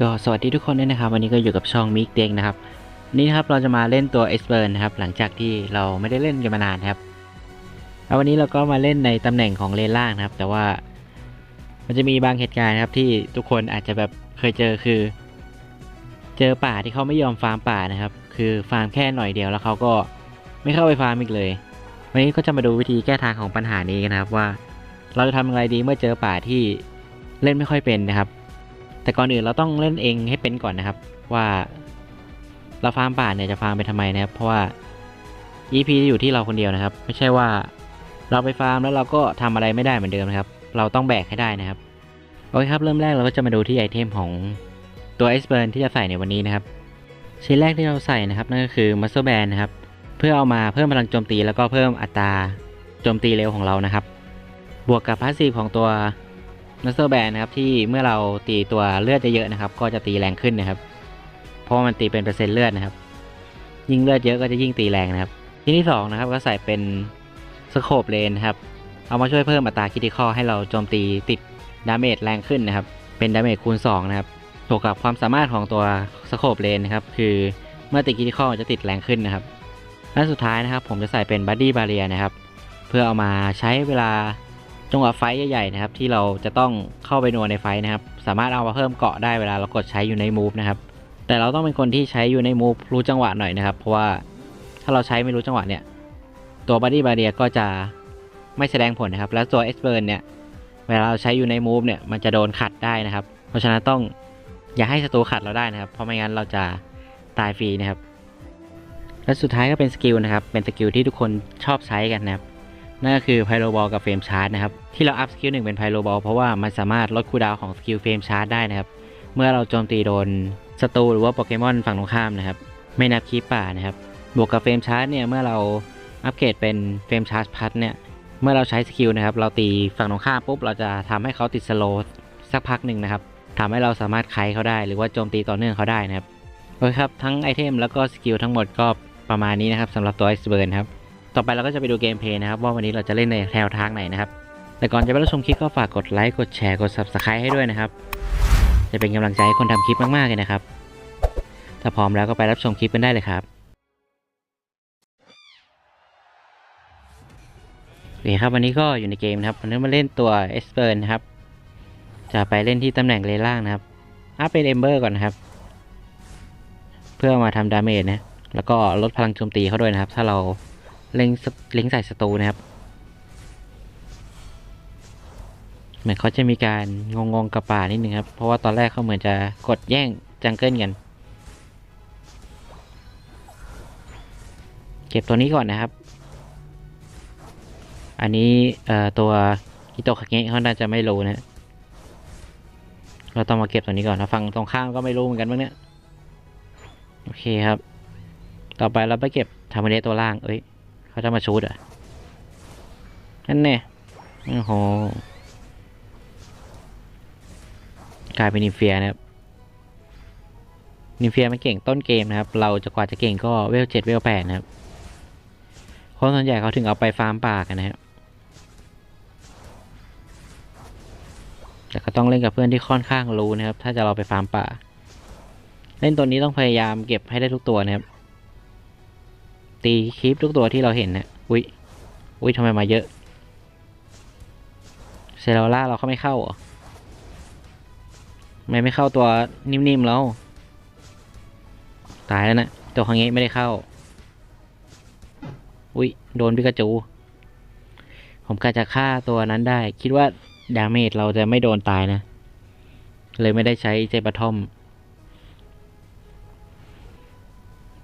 ก็สวัสดีทุกคนด้วยนะครับ วันนี้ก็อยู่กับช่องมิกเด็กนะครับ นี่นะครับเราจะมาเล่นตัวเอสเบิร์นนะครับ หลังจากที่เราไม่ได้เล่นกันมานานครับแล้ววันนี้เราก็มาเล่นในตำแหน่งของเลนล่างนะครับ แต่ว่ามันจะมีบางเหตุการณ์ครับที่ทุกคนอาจจะแบบเคยเจอคือ เจอป่าที่เขาไม่ยอมฟาร์มป่านะครับ คือฟาร์มแค่หน่อยเดียวแล้วเขาก็ไม่เข้าไปฟาร์มอีกเลย วันนี้ก็จะมาดูวิธีแก้ทางของปัญหานี้กันนะครับว่า เราจะทำยังไงดีเมื่อเจอป่าที่เล่นไม่ค่อยเป็นนะครับ แต่ก่อนอื่นเราต้องเล่นเองให้เป็นก่อนนะครับ ว่าเราฟาร์มป่าเนี่ยจะฟาร์มไปทำไมนะครับ เพราะว่า EP จะอยู่ที่เราคนเดียวนะครับ ไม่ใช่ว่าเราไปฟาร์มแล้วเราก็ทำอะไรไม่ได้เหมือนเดิมนะครับ เราต้องแบกให้ได้นะครับโอเคครับเริ่มแรกเราก็จะมาดูที่ไอเทมของตัว s อ b u r n ที่จะใส่ในวันนี้นะครับชิ้นแรกที่เราใส่นะครับนั่นก็คือ Muscle Band นะครับเพื่อเอามาเพิ่มพลังโจมตีแล้วก็เพิ่มอัตราโจมตีเร็วของเรานะครับ บวกกับพาสซีฟของตัว นัสเตอร์แบนนะครับที่เมื่อเราตีตัวเลือดเยอะๆนะครับ ก็จะตีแรงขึ้นนะครับ เพราะมันตีเป็นเปอร์เซ็นต์เลือดนะครับ ยิ่งเลือดเยอะก็จะยิ่งตีแรงนะครับ ที่ที่สองนะครับก็ใส่เป็นสโคปเลนครับ เอามาช่วยเพิ่มอัตราคิติคอให้เราโจมตีติดดาเมจแรงขึ้นนะครับ เป็นดาเมจคูณ2นะครับบวกกับความสามารถของตัวสโคปเลนนะครับ คือเมื่อติดคิติคอจะติดแรงขึ้นนะครับและสุดท้ายนะครับ ผมจะใส่เป็นบัดดี้บาเรียนะครับ เพื่อเอามาใช้เวลา จังหวะไฟท์ใหญ่ๆนะครับ ที่เราจะต้องเข้าไปนัวในไฟท์นะครับ สามารถเอามาเพิ่มเกาะได้เวลาเรากดใช้อยู่ในมูฟนะครับ แต่เราต้องเป็นคนที่ใช้อยู่ในมูฟรู้จังหวะหน่อยนะครับ เพราะว่าถ้าเราใช้ไม่รู้จังหวะเนี่ย ตัวบัดดี้บาเรียก็จะไม่แสดงผลนะครับ แล้วตัวเอสเบิร์นเนี่ย เวลาเราใช้อยู่ในมูฟเนี่ย มันจะโดนขัดได้นะครับ เพราะฉะนั้นต้องอย่าให้ศัตรูขัดเราได้นะครับ เพราะไม่งั้นเราจะตายฟรีนะครับ และสุดท้ายก็เป็นสกิลนะครับ เป็นสกิลที่ทุกคนชอบใช้กันนะครับ นั่นก็คือไพโรบอลกับเฟรมชาร์จนะครับ ที่เราอัพสกิลหนึ่งเป็นไพโรบอลเพราะว่ามันสามารถลดคูลดาวของสกิลเฟรมชาร์จได้นะครับ เมื่อเราโจมตีโดนศัตรูหรือว่าโปเกมอนฝั่งตรงข้ามนะครับ ไม่นับคีปป่านะครับ บวกกับเฟรมชาร์จเนี่ยเมื่อเราอัปเกรดเป็นเฟรมชาร์จพัทเนี่ยเมื่อเราใช้สกิลนะครับเราตีฝั่งตรงข้ามปุ๊บเราจะทำให้เขาติดสโลสักพักหนึ่งนะครับทำให้เราสามารถไคเขาได้ หรือว่าโจมตีต่อเนื่องเขาได้นะครับโอเคครับทั้งไอเทมแล้วก็สกิลทั้งหมดก็ประมาณนี้นะครับสำหรับตัวไอซ์เบิร์นครับ ต่อไปเราก็จะไปดูเกมเพย์นะครับ ว่าวันนี้เราจะเล่นในแนวทางไหนนะครับ แต่ก่อนจะไปรับชมคลิปก็ฝากกดไลค์กดแชร์กด subscribe ให้ด้วยนะครับ จะเป็นกำลังใจให้คนทำคลิปมากๆเลยนะครับ ถ้าพร้อมแล้วก็ไปรับชมคลิปกันได้เลยครับโอเคครับวันนี้ก็อยู่ในเกมนะครับวันนี้มาเล่นตัวเอสเ r ร์นะครับ จะไปเล่นที่ตำแหน่งเลนล่างนะครับอัพเป็นเอมเบอร์ก่อนนะครับ เพื่อมาทำดาเมจนะแล้วก็ลดพลังโจมตีเขาด้วยนะครับ ถ้าเรา เล็งเล็งใส่ศัตรูนะครับ เหมือนเขาจะมีการงงงๆกับป่านิดนึงครับ เพราะว่าตอนแรกเขาเหมือนจะกดแย่งจังเกิลกัน เก็บตัวนี้ก่อนนะครับ อันนี้ตัวฮิโตคาเงะเขาน่าจะไม่รู้นะ เราต้องมาเก็บตัวนี้ก่อนนะฟังตรงข้ามก็ไม่รู้เหมือนกันบ้างเนี่ย โอเคครับ ต่อไปเราไปเก็บทำเดตัวล่าง เอ้ย เขาจะมาชูดอะนั่นแน่โอ้โหกลายเป็นนิเฟียนะครับนิเฟียมันเก่งต้นเกมนะครับ เราจะกว่าจะเก่งก็เวลเจ็ดเวลแปดนะครับคนส่วนใหญ่เขาถึงเอาไปฟาร์มป่ากันนะครับแต่ก็ต้องเล่นกับเพื่อนที่ค่อนข้างรู้นะครับ ถ้าจะเราไปฟาร์มป่า เล่นตัวนี้ต้องพยายามเก็บให้ได้ทุกตัวนะครับ ตีคลิปทุกตัวที่เราเห็นนะอุ้ยอุ้ยทำไมมาเยอะ เซลล่าเราเข้าไม่เข้าเหรอทำไม่ไม่เข้าตัวนิ่มๆแล้ว ตายแล้วนะตัวครั้งนี้ไม่ได้เข้า อุ้ยโดนพิกาจู ผมกะจะฆ่าตัวนั้นได้ คิดว่าดาเมจเราจะไม่โดนตายนะ เลยไม่ได้ใช้เจบาทอม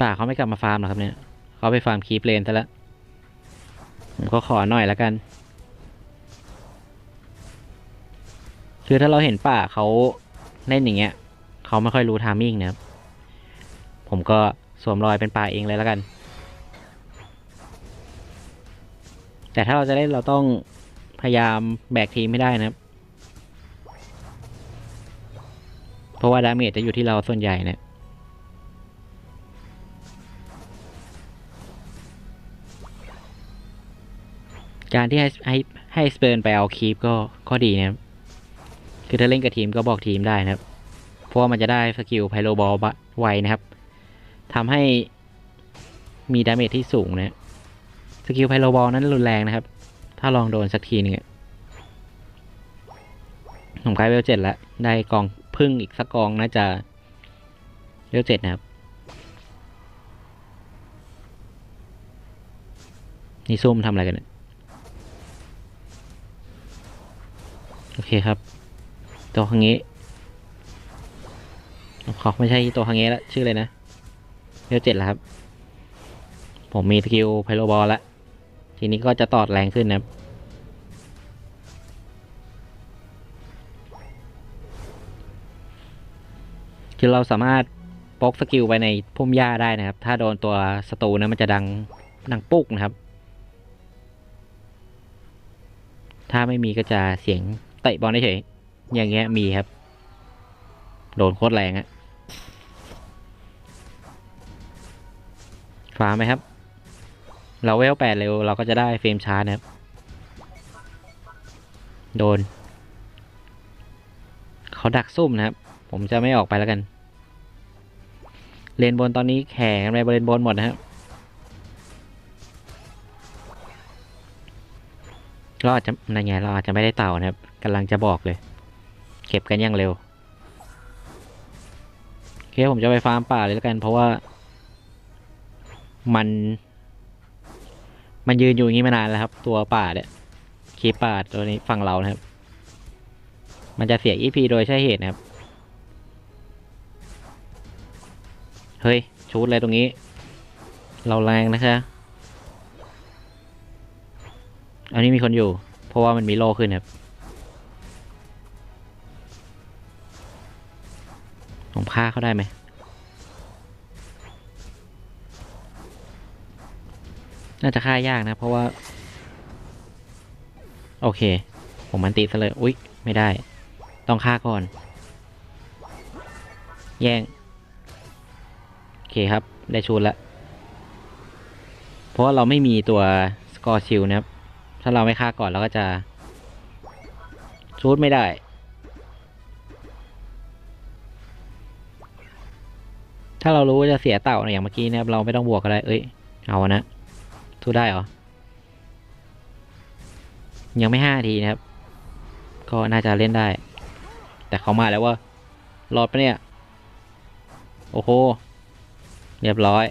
ป่าเขาไม่กลับมาฟาร์มหรอครับเนี่ย เขาไปฟาร์มคีปเลนซะแล้วผมก็ขอหน่อยล้วกัน คือถ้าเราเห็นป่าเขาเล่นอย่างเงี้ยเขาไม่ค่อยรู้ทามมิ่งนะครับ ผมก็สวมรอยเป็นป่าเองเลยล้วกัน แต่ถ้าเราจะเล่นเราต้องพยายามแบกทีมไม่ได้นะครับ เพราะว่าดาเมจจะอยู่ที่เราส่วนใหญ่เนี่ย การที่ให้ให้ให้สเปิร์นไปเอาคีปก็ก็ดีนะครับ คือถ้าเล่นกับทีมก็บอกทีมได้นะครับ เพราะว่ามันจะได้สกิลไพโรบอลไวนะครับทำให้มีดาเมจที่สูงนะสกิลไพโรบอลนั้นรุนแรงนะครับ ถ้าลองโดนสักทีนึงผมใกล้เวลเจ็ดแล้ว ได้กองพึ่งอีกสักกองน่าจะเวลเจ็ดนะครับนี่ซุ่มทำอะไรกันเนี่ย โอเคครับ ตัวคังนี้ขอไม่ใช่ตัวคังนี้ละชื่อเลยนะเวลเจ็ดแล้วครับ ผมมีสกิลไพโรบอลแล้วทีนี้ก็จะตอดแรงขึ้นนะครับคือเราสามารถปกสกิลไว้ในพุ่มหญ้าได้นะครับ ถ้าโดนตัวศัตรูนะมันจะดังดังปุ๊กนะครับ ถ้าไม่มีก็จะเสียง เตะบอลเฉยอย่างเงี้ยมีครับ โดนโคตรแรงอะฟ้าไหมครับ เราเวลแปดเร็วเราก็จะได้เฟรมชาร์นะครับ โดน เขาดักซุ่มนะครับ ผมจะไม่ออกไปแล้วกัน เลนบนตอนนี้แข่งกันไปเลนบนหมดนะครับเราอาจจะในไงเราอาจจะไม่ได้เต่านะครับ กำลังจะบอกเลย เก็บกันอย่างเร็วโอเคผมจะไปฟาร์มป่าเลยแล้วกัน เพราะว่า มัน มันยืนอยู่อย่างนี้มานานแล้วครับ ตัวป่าเนี่ยคีป่าตัวนี้ฝั่งเรานะครับ มันจะเสีย EP โดยใช่เหตุนะครับ เฮ้ยชูดอะไรตรงนี้ เราแรงนะคะอันนี้มีคนอยู่ เพราะว่ามันมีโลขึ้นครับ ผมฆ่าเขาได้ไหมน่าจะฆ่ายากนะ เพราะว่า โอเค ผมมันติซะเลย อุ๊ย ไม่ได้ ต้องฆ่าก่อน แย่ง โอเคครับ ได้ชูดละ เพราะว่าเราไม่มีตัวสกอร์ชิลนะครับ ถ้าเราไม่ฆ่าก่อนเราก็จะชูดไม่ได้ ถ้าเรารู้ว่าจะเสียเต่าเนี่ยอย่างเมื่อกี้นะครับเราไม่ต้องบวกก็ได้ เอ้ย เอานะสู้ได้เหรอ ยังไม่ห้าทีนะครับ ก็น่าจะเล่นได้ แต่เขามาแล้วว่ารอดปะเนี่ย โอ้โห เรียบร้อย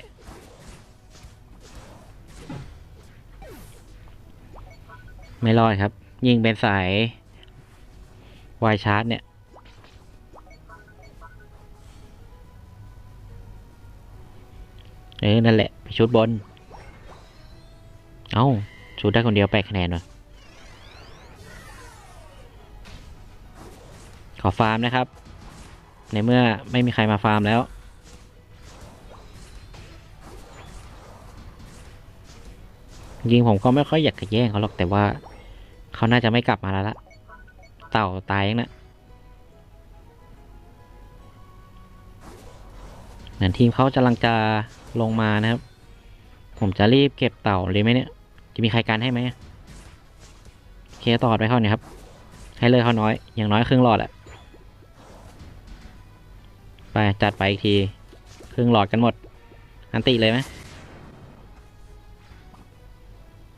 ไม่รอดครับ ยิงเป็นสายวายชาร์จเนี่ย เออ นั่นแหละไปชุดบน เอ้าชุดได้คนเดียวแปดคะแนนวะขอฟาร์มนะครับ ในเมื่อไม่มีใครมาฟาร์มแล้วจริงผมก็ไม่ค่อยอยากจะแย่งเขาหรอกแต่ว่า เขาน่าจะไม่กลับมาแล้วละเต่าตายยังนะเหมือนทีมเขากำลังจะ ลงมานะครับ ผมจะรีบเก็บเต่าเลยไหมเนี่ย จะมีใครการให้ไหมเคต่อดไปเข้าเนี่ยครับ ให้เลยเขาน้อย อย่างน้อยครึ่งหลอดอะไปจัดไปอีกที ครึ่งหลอดกันหมด อันติเลยไหม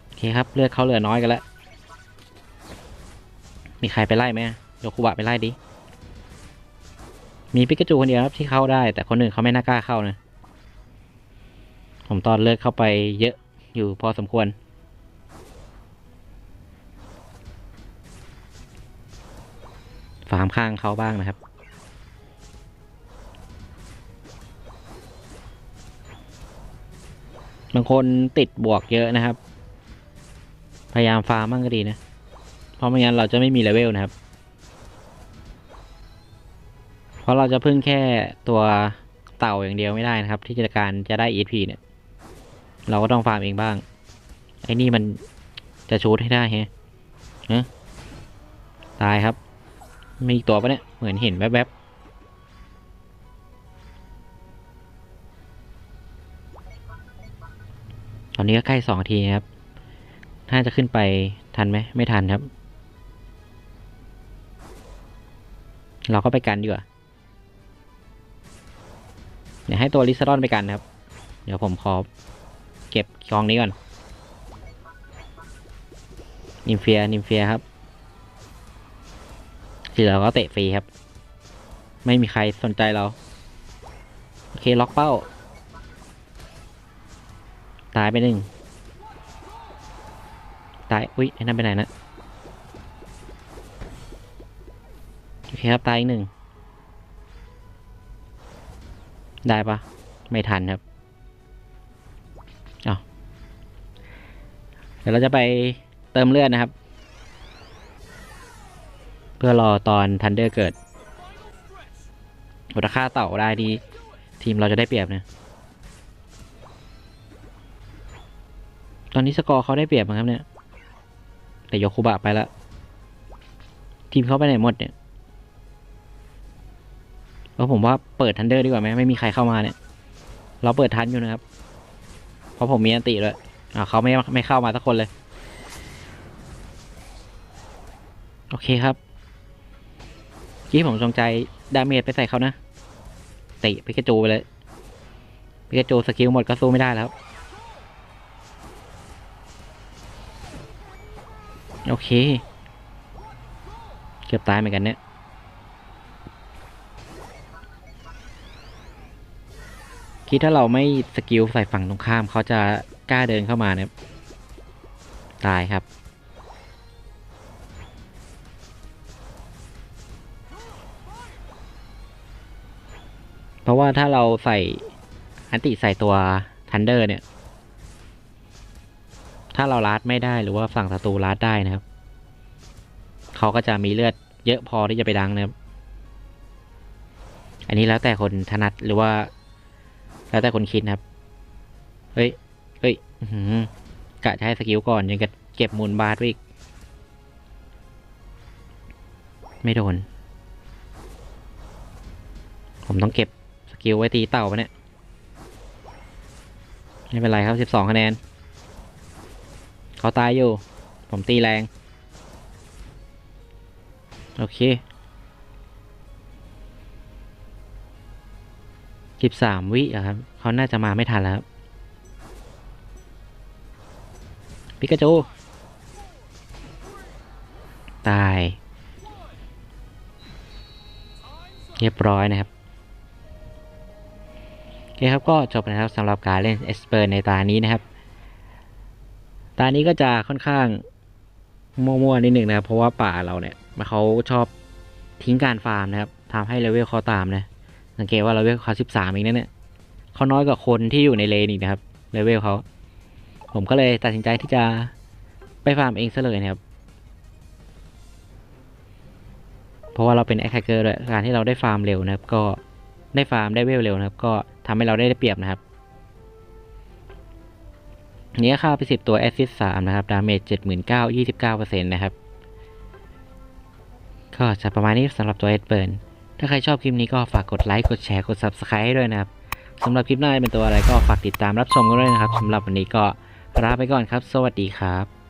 โอเคครับ เลือดเขาเหลือน้อยกันแล้ว มีใครไปไล่ไหมโยคุบะไปไล่ดิ มีปิกาจูคนเดียวครับที่เข้าได้ แต่คนอื่นเขาไม่น่ากล้าเข้านะ ผมตอนเลือดเข้าไปเยอะอยู่พอสมควร ฟาร์มข้างเขาบ้างนะครับ บางคนติดบวกเยอะนะครับ พยายามฟาร์มมั่งก็ดีนะ เพราะไม่งั้นเราจะไม่มีเลเวลนะครับ เพราะเราจะพึ่งแค่ตัวเต่าอย่างเดียวไม่ได้นะครับ ที่จะการจะได้ EXP เนี่ย เราก็ต้องฟาร์มเองบ้าง ไอ้นี่มันจะชูดให้ได้แฮะเนะตายครับ มีอีกตัวปะเนี่ย เหมือนเห็นแวบๆ ตอนนี้ก็ใกล้สองทีนะครับ ถ้าจะขึ้นไปทันไหม ไม่ทันครับ เราก็ไปกันดีกว่าเดี๋ยวให้ตัวลิซาดอนไปกันนะครับ เดี๋ยวผมขอ เก็บกองนี้ก่อน นิมเฟีย นิมเฟียครับที่เราก็เตะฟรีครับ ไม่มีใครสนใจเรา โอเค ล็อกเป้า ตายไปหนึ่ง ตาย อุ๊ยไอ้นั่นไปไหนนะ โอเคครับ ตายอีกหนึ่ง ได้ปะไม่ทันครับ เดี๋ยวเราจะไปเติมเลือดนะครับ เพื่อรอตอนทันเดอร์เกิดอ้ถ้าฆ่าเต่าได้ดีทีมเราจะได้เปรียบนะตอนนี้สกอร์เขาได้เปรียบมั้งครับเนี่ย แต่โยคุบะไปแล้วทีมเขาไปไหนหมดเนี่ยแล้วผมว่าเปิดทันเดอร์ดีกว่าไหมไม่มีใครเข้ามาเนี่ย เราเปิดทันอยู่นะครับ เพราะผมมีอันติด้วย อ่าเขาไม่ไม่เข้ามาสักคนเลย โอเคครับกี้ผมจงใจดาเมจไปใส่เขานะเตะปิกาจูไปเลยปิกาจูสกิลหมดก็สู้ไม่ได้แล้ว โอเค เกือบตายเหมือนกันเนี่ย คิดถ้าเราไม่สกิลใส่ฝั่งตรงข้ามเขาจะกล้าเดินเข้ามาเนี่ยตายครับ เพราะว่าถ้าเราใส่อันติใส่ตัวทันเดอร์เนี่ย ถ้าเราลัดไม่ได้หรือว่าฝั่งศัตรูลัดได้นะครับ เขาก็จะมีเลือดเยอะพอที่จะไปดังนะครับ อันนี้แล้วแต่คนถนัดหรือว่า แล้วแต่คนคิดนะครับ เฮ้ย เฮ้ยหือกะจะให้สกิลก่อนยังจะเก็บมูลบาสไว้อีก ไม่โดน ผมต้องเก็บสกิลไว้ตีเต่าปะเนี่ย ไม่เป็นไรครับสิบสองคะแนน เขาตายอยู่ ผมตีแรง โอเค สิบสามวิอะครับเขาน่าจะมาไม่ทันแล้วครับปิกาจู ตาย เรียบร้อยนะครับโอเคครับก็จบนะครับสำหรับการเล่นเอสเปอร์ในตานี้นะครับ ตานี้ก็จะค่อนข้างมั่วๆนิดหนึ่งนะครับ เพราะว่าป่าเราเนี่ยมันเขาชอบทิ้งการฟาร์มนะครับทำให้เลเวลเขาตามนะ สังเกตว่าเลเวลเขาสิบสามเองนะเนี่ยเขาน้อยกว่าคนที่อยู่ในเลนอีกนะครับเลเวลเขาผมก็เลยตัดสินใจที่จะไปฟาร์มเองซะเลยนะครับ เพราะว่าเราเป็นแอคแคเกอร์ด้วยการที่เราได้ฟาร์มเร็วนะครับ ก็ได้ฟาร์มได้เวลเร็วนะครับ ก็ทำให้เราได้เปรียบนะครับนนี้ค่าไปสิบตัวแอสซิสสามนะครับ ดาเมจเจ็ดหมื่นเก้ายี่สิบเก้าเปอร์เซ็นต์นะครับ ก็จะประมาณนี้สำหรับตัวเอสเบิร์น ถ้าใครชอบคลิปนี้ก็ฝากกดไลค์ กดแชร์ กด Subscribe ให้ด้วยนะครับสำหรับคลิปหน้าเป็นตัวอะไรก็ฝากติดตามรับชมกันด้วยนะครับสำหรับวันนี้ก็ลาไปก่อนครับ สวัสดีครับ